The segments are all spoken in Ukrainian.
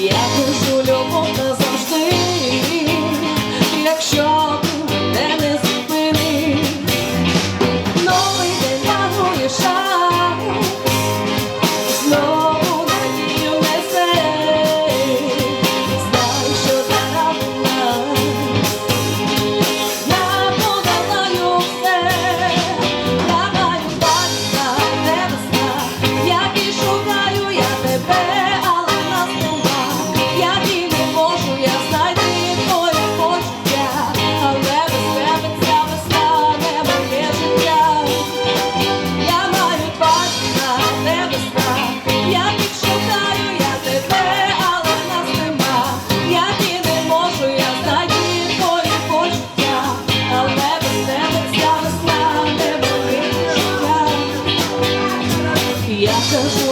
Я держу любов. 真是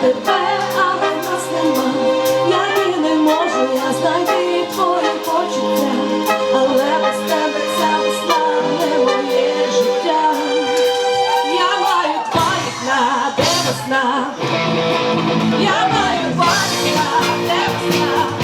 тебе, але нас нема, я і не можу, я знайти твоє почуття, але без тебе це весна не моє життя, я маю пам'ять на де весна, я маю пам'ять на де.